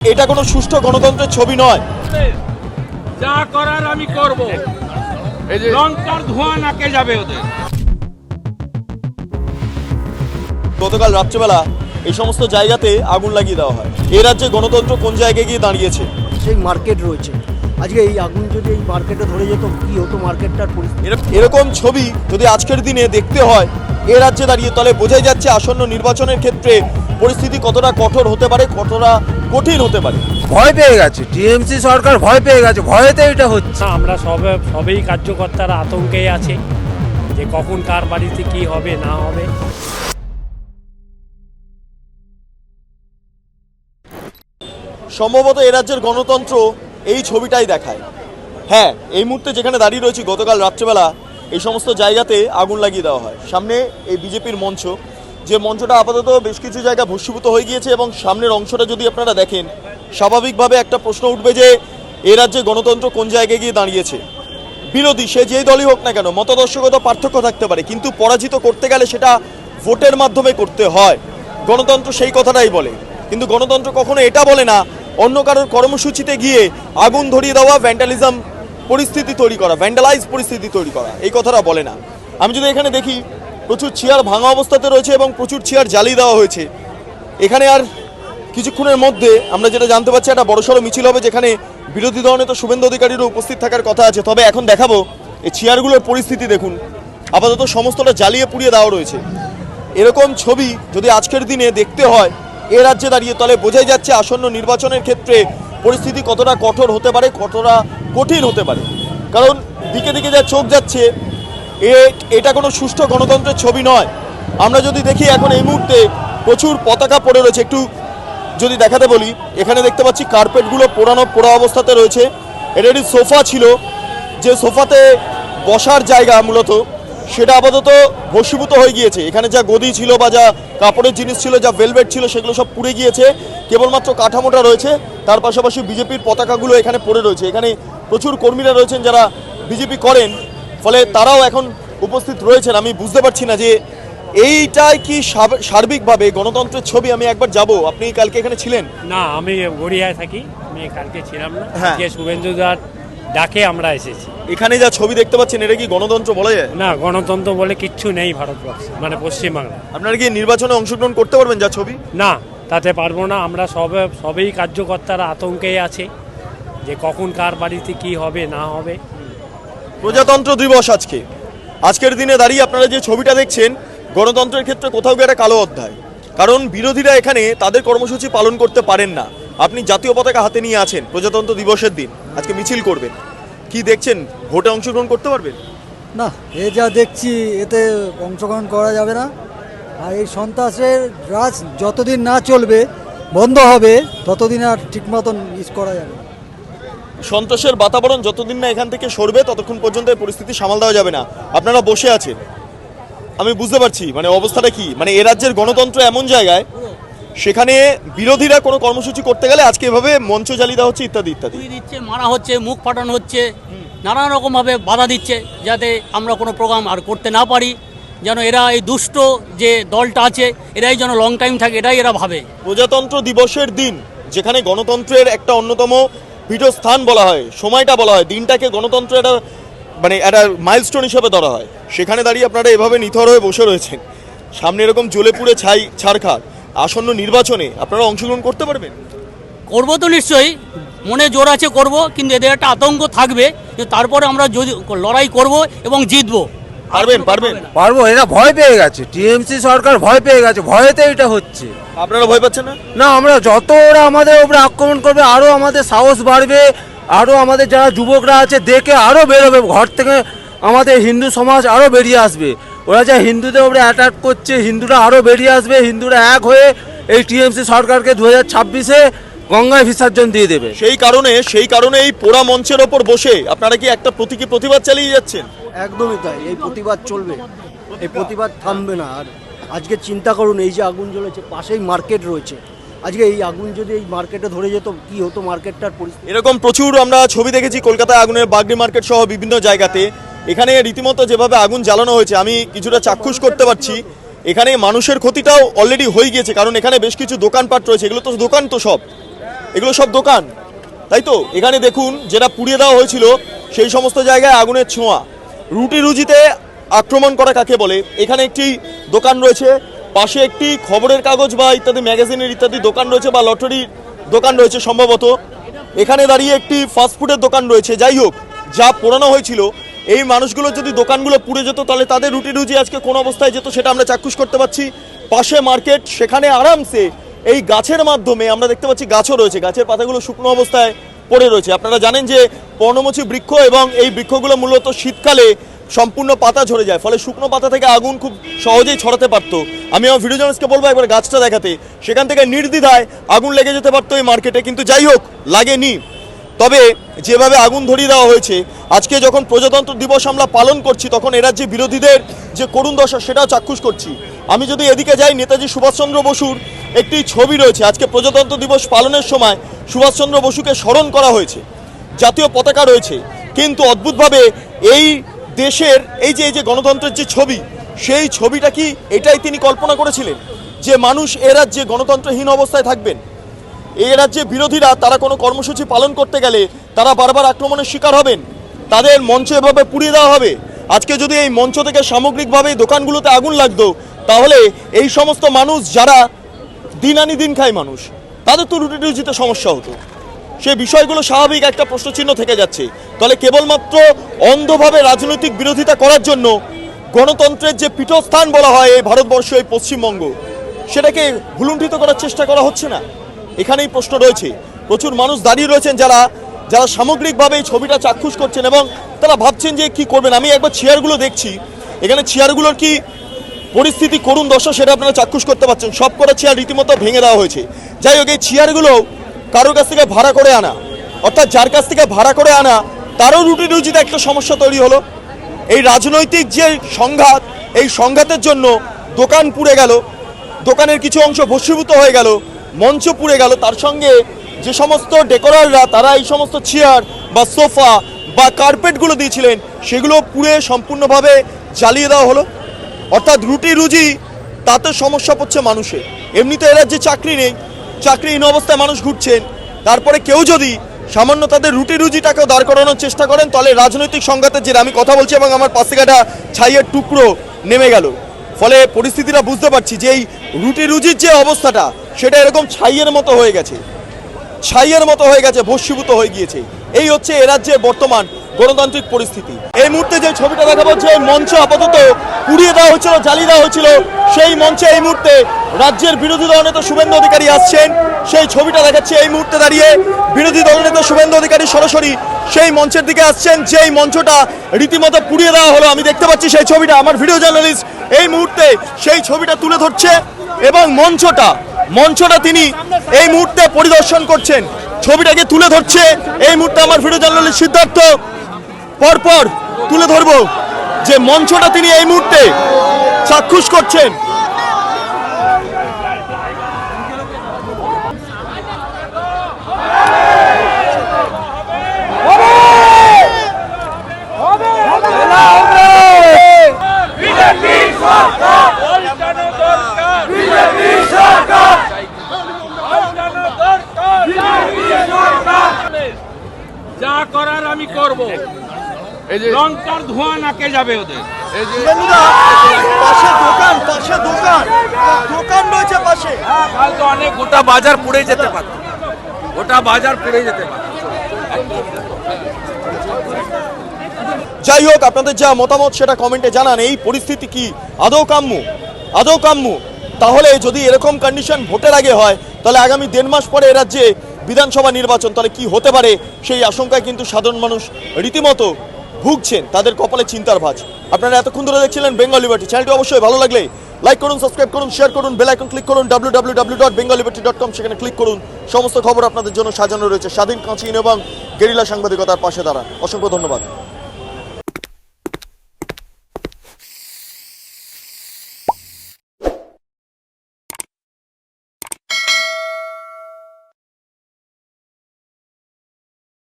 এটা কোনো সুষ্ঠু গণতন্ত্রের ছবি নয়। যা করার আমি করব। এই যে লঙ্কার ধোঁয়া নাকে যাবে ওদের। গতকাল রাত্রেবেলা এই সমস্ত জায়গাতে আগুন লাগিয়ে দেওয়া হয়। এ রাজ্যে গণতন্ত্র কোন জায়গায় গিয়ে দাঁড়িয়েছে? সেই মার্কেট রয়েছে। আজকে এই আগুন যদি এই মার্কেটে ধরে যেত কি হতো মার্কেটটার পরিস্থিতি? এরকম ছবি যদি আজকের দিনে দেখতে হয় এ রাজ্যে দাঁড়িয়ে তাহলে বোঝাই যাচ্ছে আসন্ন নির্বাচনের ক্ষেত্রে পরিস্থিতি কতটা কঠোর হতে পারে কতটা কঠিন হতে পারে। ভয় পেয়ে গেছে। টিএমসি সরকার ভয় পেয়ে গেছে। ভয়েতে এটা হচ্ছে। আমরা সবে সবেই কার্যকর্তারা আতঙ্কেই আছে যে কখন কার বাড়িতে কি হবে না হবে। সম্ভবত এ রাজ্যের গণতন্ত্র এই ছবিটাই দেখায়। হ্যাঁ এই মুহূর্তে যেখানে দাঁড়িয়ে রয়েছি গতকাল রাত্রেবেলা এই সমস্ত জায়গাতে আগুন লাগিয়ে দেওয়া হয়। সামনে এই বিজেপির মঞ্চ। যে মঞ্চটা আপাতত বেশ কিছু জায়গা ভস্মীভূত হয়ে গিয়েছে এবং সামনের অংশটা যদি আপনারা দেখেন, স্বাভাবিকভাবে একটা প্রশ্ন উঠবে যে এ রাজ্যে গণতন্ত্র কোন জায়গায় গিয়ে দাঁড়িয়েছে? বিরোধী, সে যেই দলই হোক না কেন, মতাদর্শগত পার্থক্য থাকতে পারে, কিন্তু পরাজিত করতে গেলে সেটা ভোটের মাধ্যমে করতে হয়। গণতন্ত্র সেই কথাটাই বলে। কিন্তু গণতন্ত্র কখনো এটা বলে না, অন্য কারোর কর্মসূচিতে গিয়ে আগুন ধরিয়ে দেওয়া ভ্যান্ডালিজম পরিস্থিতি তৈরি করা ভ্যান্ডালাইজ পরিস্থিতি তৈরি করা, এই কথাটা বলে না। আমি যদি এখানে দেখি প্রচুর চেয়ার ভাঙা অবস্থাতে রয়েছে এবং প্রচুর চেয়ার জ্বালিয়ে দেওয়া হয়েছে। এখানে আর কিছুক্ষণের মধ্যে আমরা যেটা জানতে পারছি, একটা বড়সড় মিছিল হবে যেখানে বিরোধী দল নেতা শুভেন্দু অধিকারীরও উপস্থিত থাকার কথা আছে। তবে এখন দেখাবো এই চেয়ারগুলোর পরিস্থিতি দেখুন। আপাতত সমস্তটা জ্বালিয়ে পুড়িয়ে দেওয়া রয়েছে। এরকম ছবি যদি আজকের দিনে দেখতে হয়, এ রাজ্যে দাঁড়িয়ে তাহলে বোঝাই যাচ্ছে আসন্ন নির্বাচনের ক্ষেত্রে পরিস্থিতি কতটা কঠোর হতে পারে, কতটা কঠিন হতে পারে। কারণ দিকে দিকে যা চোখ যাচ্ছে এটা কোনো সুষ্ঠু গণতন্ত্রের ছবি নয়। আমরা যদি দেখি এখন এই মুহূর্তে প্রচুর পতাকা পড়ে রয়েছে, একটু যদি দেখাতে বলি, এখানে দেখতে পাচ্ছি কার্পেটগুলো পোড়ানো, পোড়া অবস্থাতে রয়েছে। এটা একটি সোফা ছিল, যে সোফাতে বসার জায়গা মূলত, সেটা আপাতত ভস্মীভূত হয়ে গিয়েছে। এখানে যা গদি ছিল বা যা কাপড়ের জিনিস ছিল, যা ভেলভেট ছিল, সেগুলো সব পুড়ে গিয়েছে। কেবলমাত্র কাঠামোটা রয়েছে, তার পাশাপাশি বিজেপির পতাকাগুলো এখানে পড়ে রয়েছে। এখানে প্রচুর কর্মীরা রয়েছেন যারা বিজেপি করেন। ফলে তারাও এখন উপস্থিত রয়েছেন। আমি বুঝতে পারছি না যে এইটাই কি সার্বিকভাবে গণতন্ত্রের ছবি আমি একবার যাব। আপনি কালকে এখানে ছিলেন? না আমি গড়িয়ায় থাকি। আমি কালকে ছিলাম না। হ্যাঁ। আজকে শুভেন্দুদার ডাকে আমরা এসেছি। এখানে যা ছবি দেখতে পাচ্ছেন এটা কি গণতন্ত্র বলা যায়? না গণতন্ত্র বলে কিচ্ছু নেই ভারতবর্ষে মানে পশ্চিমবাংলা আপনারা কি নির্বাচনে অংশগ্রহণ করতে পারবেন যা ছবি? না তাতে পারব না। আমরা সবে সবেই কার্যকর্তারা আতঙ্কেই আছে যে কখন কার বাড়িতে কি হবে না হবে। প্রজাতন্ত্র দিবস আজকে। আজকের দিনে দাঁড়িয়ে আপনারা যে ছবিটা দেখছেন, গণতন্ত্রের ক্ষেত্রে কোথাও গিয়ে একটা কালো অধ্যায়। কারণ বিরোধীরা এখানে তাদের কর্মসূচি পালন করতে পারেন না। আপনি জাতীয় পতাকা হাতে নিয়ে আছেন, প্রজাতন্ত্র দিবসের দিন। আজকে মিছিল করবেন। কি দেখছেন? ভোটে অংশগ্রহণ করতে পারবেন? না, এ যা দেখছি, এতে অংশগ্রহণ করা যাবে না। আর এই সন্ত্রাসের রাজ যতদিন না চলবে, বন্ধ হবে, ততদিন আর ঠিক মতন করা যাবে। সন্ত্রাসের বাতাবরণ যতদিন না এখান থেকে সরবে ততক্ষণ পর্যন্ত এই পরিস্থিতি সামাল দেওয়া যাবে না। আপনারা বসে আছেন। আমি বুঝতে পারছি মানে অবস্থাটা কি? মানে এ রাজ্যের গণতন্ত্র এমন জায়গায় সেখানে বিরোধীরা কোনো কর্মসূচি করতে গেলে আজকে এভাবে মঞ্চ জ্বালিয়ে দেওয়া হচ্ছে ইত্যাদি ইত্যাদি। দিচ্ছে মারা হচ্ছে মুখ ফাটানো হচ্ছে নানান রকমভাবে বাধা দিচ্ছে যাতে আমরা কোনো প্রোগ্রাম আর করতে না পারি যেন এরা এই দুষ্ট যে দলটা আছে এরাই যেন লং টাইম থাকে এটাই এরা ভাবে। প্রজাতন্ত্র দিবসের দিন যেখানে গণতন্ত্রের একটা অন্যতম পীঠস্থান বলা হয়, সময়টা বলা হয়, দিনটাকে গণতন্ত্র একটা মানে একটা মাইলস্টোন হিসেবে ধরা হয়। সেখানে দাঁড়িয়ে আপনারা এভাবে নিথর হয়ে বসে রয়েছেন। সামনে এরকম জ্বলে পুড়ে ছাই ছাড়খার আসন্ন নির্বাচনে আপনারা অংশগ্রহণ করতে পারবেন? করব তো নিশ্চয়ই। মনে জোর আছে করব, কিন্তু এদের একটা আতঙ্ক থাকবে তারপরে আমরা যদি লড়াই করব এবং জিতবো। পারবেন পারবেন। পারব এরা ভয় পেয়ে গেছে। টিএমসি সরকার ভয় পেয়ে গেছে ভয়েতে এটা হচ্ছে। আপনারা ভয় পাচ্ছেন না? না আমরা যত ওরা আমাদের উপরে আক্রমণ করবে আরও আমাদের সাহস বাড়বে আরও আমাদের যারা যুবকরা আছে দেখে আরও বেরোবে ঘর থেকে আমাদের হিন্দু সমাজ আরও বেরিয়ে আসবে। ওরা যা হিন্দুদের উপরে অ্যাটাক করছে হিন্দুরা আরও বেরিয়ে আসবে হিন্দুরা এক হয়ে এই টিএমসি সরকারকে দু হাজার ছাব্বিশে গঙ্গায় বিসর্জন দিয়ে দেবে। সেই কারণে সেই কারণে এই পোড়া মঞ্চের ওপর বসে আপনারা কি একটা প্রতীকী প্রতিবাদ চালিয়ে যাচ্ছেন? একদমই তাই, এই প্রতিবাদ চলবে, এই প্রতিবাদ থামবে না। আর আজকে চিন্তা করুন, এই যে আগুন জ্বলেছে, পাশেই মার্কেট রয়েছে। আজকে এই আগুন যদি এই মার্কেটে ধরে যেত, কি হতো মার্কেটটার পরিস্থিতি? এরকম প্রচুর আমরা ছবি দেখেছি কলকাতায় আগুনের বাগড়ি মার্কেট সহ বিভিন্ন জায়গাতে। এখানে রীতিমতো যেভাবে আগুন জ্বালানো হয়েছে, আমি কিছুটা চাক্ষুষ করতে পারছি। এখানে মানুষের ক্ষতিটাও অলরেডি হয়ে গিয়েছে, কারণ এখানে বেশ কিছু দোকানপাট রয়েছে। এগুলো তো দোকান তো সব। এগুলো সব দোকান। তাই তো? এখানে দেখুন, যেটা পুড়িয়ে দেওয়া হয়েছিল, সেই সমস্ত জায়গায় আগুনের ছোঁয়া। রুটি রুজিতে আক্রমণ করা কাকে বলে? এখানে একটি দোকান রয়েছে, পাশে একটি খবরের কাগজ বা ইত্যাদি ম্যাগাজিনের ইত্যাদি দোকান রয়েছে বা লটারির দোকান রয়েছে সম্ভবত। এখানে দাঁড়িয়ে একটি ফাস্টফুডের দোকান রয়েছে। যাই হোক, যা পোড়ানো হয়েছিল, এই মানুষগুলো যদি দোকানগুলো পুড়ে যেত, তাহলে তাদের রুটি রুজি আজকে কোন অবস্থায় যেত সেটা আমরা চাক্ষুষ করতে পারছি। পাশে মার্কেট, সেখানে আরামসে এই গাছের মাধ্যমে আমরা দেখতে পাচ্ছি গাছও রয়েছে। গাছের পাতাগুলো শুকনো অবস্থায় পড়ে রয়েছে। আপনারা জানেন যে পর্ণমোচী বৃক্ষ এবং এই বৃক্ষগুলো মূলত শীতকালে সম্পূর্ণ পাতা ঝরে যায়, ফলে শুকনো পাতা থেকে আগুন খুব সহজেই ছড়াতে পারতো। আমি আমার ভিডিও জার্নালিস্টকে বলব একবার গাছটা দেখাতে। সেখান থেকে নির্দ্বিধায় আগুন লেগে যেতে পারতো এই মার্কেটে, কিন্তু যাই হোক, লাগেনি। তবে যেভাবে আগুন ধরিয়ে দেওয়া হয়েছে, আজকে যখন প্রজাতন্ত্র দিবস আমরা পালন করছি, তখন এরা যে বিরোধীদের যে করুণ দশা, সেটাও চাক্ষুষ করছি। আমি যদি এদিকে যাই, নেতাজি সুভাষচন্দ্র বসুর একটি ছবি রয়েছে। আজকে প্রজাতন্ত্র দিবস পালনের সময় সুভাষচন্দ্র বসুকে স্মরণ করা হয়েছে। জাতীয় পতাকা রয়েছে। কিন্তু অদ্ভুতভাবে এই দেশের এই যে এই যে গণতন্ত্রের যে ছবি, সেই ছবিটা কি এটাই তিনি কল্পনা করেছিলেন? যে মানুষ এ রাজ্যে গণতন্ত্রহীন অবস্থায় থাকবেন। এই রাজ্যে বিরোধীরা, তারা কোনো কর্মসূচি পালন করতে গেলে তারা বারবার আক্রমণের শিকার হবেন। তাদের মঞ্চ এভাবে পুড়িয়ে দেওয়া হবে। আজকে যদি এই মঞ্চ থেকে সামগ্রিকভাবে দোকানগুলোতে আগুন লাগতো, তাহলে এই সমস্ত মানুষ যারা দিন আনি দিন খায় মানুষ। তাদের তো রুটি রুজিতে সমস্যা হতো। সেই বিষয়গুলো স্বাভাবিক একটা প্রশ্নচিহ্ন থেকে যাচ্ছে। তাহলে কেবলমাত্র অন্ধভাবে রাজনৈতিক বিরোধিতা করার জন্য গণতন্ত্রের যে পীঠস্থান বলা হয় এই ভারতবর্ষ, এই পশ্চিমবঙ্গ, সেটাকে ভুলুণ্ঠিত করার চেষ্টা করা হচ্ছে না। এখানেই প্রশ্ন রয়েছে। প্রচুর মানুষ দাঁড়িয়ে রয়েছেন যারা যারা সামগ্রিকভাবে এই ছবিটা চাক্ষুষ করছেন এবং তারা ভাবছেন যে কি করবেন। আমি একবার চেয়ারগুলো দেখছি। এখানে চেয়ারগুলোর কি পরিস্থিতি করুণ দশা সেটা আপনারা চাক্ষুষ করতে পারছেন। সব কটা চেয়ার রীতিমতো ভেঙে দেওয়া হয়েছে। যাই হোক, এই চেয়ারগুলো কারোর কাছ থেকে ভাড়া করে আনা, অর্থাৎ যার কাছ থেকে ভাড়া করে আনা, তারও রুটি রুজিতে একটা সমস্যা তৈরি হলো। এই রাজনৈতিক যে সংঘাত, এই সংঘাতের জন্য দোকান পুড়ে গেল, দোকানের কিছু অংশ ভস্মীভূত হয়ে গেল, মঞ্চ পুড়ে গেল। তার সঙ্গে যে সমস্ত ডেকোরাররা, তারা এই সমস্ত চেয়ার বা সোফা বা কার্পেটগুলো দিয়েছিলেন, সেগুলো পুড়ে সম্পূর্ণভাবে জ্বালিয়ে দেওয়া হলো। অর্থাৎ রুটি রুজি, তাতে সমস্যা পড়ছে মানুষের। এমনিতে এরা যে চাকরি নেই, চাকরিহীন অবস্থায় মানুষ ঘুরছেন। তারপরে কেউ যদি সামান্য তাদের রুটি রুজিটাকেও দাঁড় করানোর চেষ্টা করেন, তাহলে রাজনৈতিক সংঘাতের যে আমি কথা বলছি এবং আমার পাশে কাটা ছাইয়ের টুকরো নেমে গেল। ফলে পরিস্থিতিটা বুঝতে পারছি যে এই রুটি রুজির যে অবস্থাটা, সেটা এরকম ছাইয়ের মতো হয়ে গেছে। ছাইয়ের মতো হয়ে গেছে, ভস্মীভূত হয়ে গিয়েছে। এই হচ্ছে এ রাজ্যের বর্তমান গণতান্ত্রিক পরিস্থিতি। এই মুহূর্তে যে ছবিটা দেখাবো, যে মঞ্চ আপাতত পুড়িয়ে দেওয়া হয়েছিল, জ্বালিয়ে দেওয়া হয়েছিল, সেই মঞ্চে এই মুহূর্তে রাজ্যের বিরোধী দলনেতা শুভেন্দু অধিকারী আসছেন। সেই ছবিটা দেখাচ্ছে, এই মুহূর্তে দাঁড়িয়ে বিরোধী দলনেতা শুভেন্দু অধিকারী সরাসরি সেই মঞ্চের দিকে আসছেন, যেই মঞ্চটা রীতিমতো পুড়িয়ে দেওয়া হলো। আমি দেখতে পাচ্ছি সেই ছবিটা, আমার ভিডিও জার্নালিস্ট এই মুহূর্তে সেই ছবিটা তুলে ধরছে এবং মঞ্চটা মঞ্চটা তিনি এই মুহূর্তে পরিদর্শন করছেন। ছবিটাকে তুলে ধরছে, এই মুহূর্তে আমার ভিডিও জার্নালিস্ট সিদ্ধার্থ। পরপর তুলে ধরব। যে মঞ্চটা তিনি এই মুহূর্তে চাক্ষুষ করছেন পাল্টানো দরকার বিজেপি সরকার পাল্টানো দরকার বিজেপি সরকার যা করার আমি করব লঙ্কার ধোঁয়া নাকে যাবে ওদের। পাশে দোকান পাশে দোকান। দোকান রয়েছে পাশে। কাল তো অনেক গোটা বাজার পুড়ে যেতে পারত গোটা বাজার পুড়ে যেতে পারত যাই হোক আপনাদের যা মতামত সেটা কমেন্টে জানান। এই পরিস্থিতি কি? আদৌ কাম্য? আদৌ কাম্য? তাহলে যদি এরকম কন্ডিশন ভোটের আগে হয় তাহলে আগামী দেড় মাস পরে এ রাজ্যে বিধানসভা নির্বাচন তাহলে কি হতে পারে? সেই আশঙ্কায় কিন্তু সাধারণ মানুষ রীতিমতো ভুগছেন, তাদের কপালে চিন্তার ভাজ। আপনারা এতক্ষণ ধরে দেখছিলেন বেঙ্গল লিবার্টি চ্যানেলটি অবশ্যই ভালো লাগলে লাইক করুন সাবস্ক্রাইব করুন শেয়ার করুন বেল আইকন ক্লিক করুন W W dot Bengal liberty dot com সেখানে ক্লিক করুন। সমস্ত খবর আপনাদের জন্য সাজানো রয়েছে। স্বাধীন কাঁচিন এবং গেরিলা সাংবাদিকতার পাশে দাঁড়া অসংখ্য ধন্যবাদ।